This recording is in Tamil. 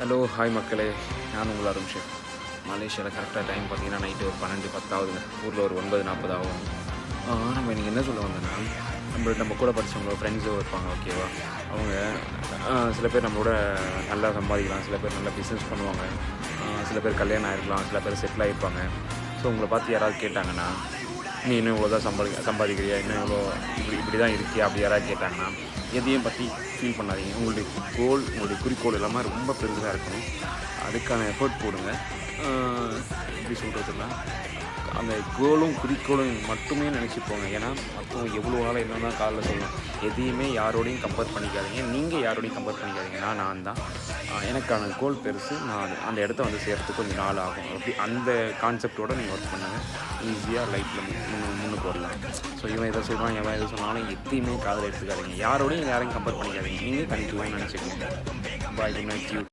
ஹலோ ஹாய் மக்களே. நான் உங்கள் அருண் ஷெஃப். மலேசியாவில் கரெக்டாக டைம் பார்த்தீங்கன்னா நைட்டு ஒரு பன்னெண்டு பத்தாவதுங்க. ஊரில் ஒரு ஒன்பது நாற்பது ஆகும். நம்ம இன்றைக்கி என்ன சொல்ல வந்தேன்னா நம்ம நம்ம கூட படித்தவங்க ஃப்ரெண்ட்ஸோ இருப்பாங்க ஓகேவா அவங்க சில பேர் நம்மளோட நல்லா சம்பாதிக்கலாம் சில பேர் நல்லா பிஸ்னஸ் பண்ணுவாங்க. சில பேர் கல்யாணம் ஆகிருக்கலாம் சில பேர் செட்டில் ஆகிருப்பாங்க ஸோ உங்களை பார்த்து யாராவது கேட்டாங்கன்னா நீ இன்னும் இவ்வளோ தான் சம்பாதி சம்பாதிக்கிறியா? இன்னும் இவ்வளோ இப்படி இப்படி தான் இருக்கியா அப்படி யாராவது கேட்டாங்கன்னா எதையும் பற்றி ஃபீல் பண்ணாதீங்க. உங்களுடைய கோல் உங்களுடைய குறிக்கோள் எல்லாமே ரொம்ப பெருசாக இருக்கணும். அதுக்கான எஃபர்ட் போடுங்க. எப்படி சொல்கிறதுனா அந்த கோலும் குறிக்கோளும் மட்டுமே நினச்சிப்போங்க ஏன்னா மற்றவங்க எவ்வளோ நாள் என்ன தான் காலைல சொல்லணும் எதையுமே யாரோடையும் கம்பேர் பண்ணிக்காதீங்க. நீங்கள் யாரோடையும் கம்பேர் பண்ணிக்காதீங்க. நான் நான் தான். எனக்கான கோல் பெருசு. நான் அந்த இடத்த வந்து சேர்கிறதுக்கு கொஞ்சம் நாள் ஆகும். அப்படி அந்த கான்செப்டோடு நீங்கள் ஒர்க் பண்ணுங்கள் ஈஸியாக லைஃப்பில் முன்னு முன்னுக்கு வரலாம் ஸோ இவன் எதை சொல்கிறான் எவன் எதை சொன்னாலும் எத்தையுமே காதில் எடுத்துக்காதீங்க. யாரோடையும் யாரையும் கம்பேர் பண்ணிக்காதீங்க. நீங்கள் தனித்துவம் நினச்சிக்கோங்க. Bye good night you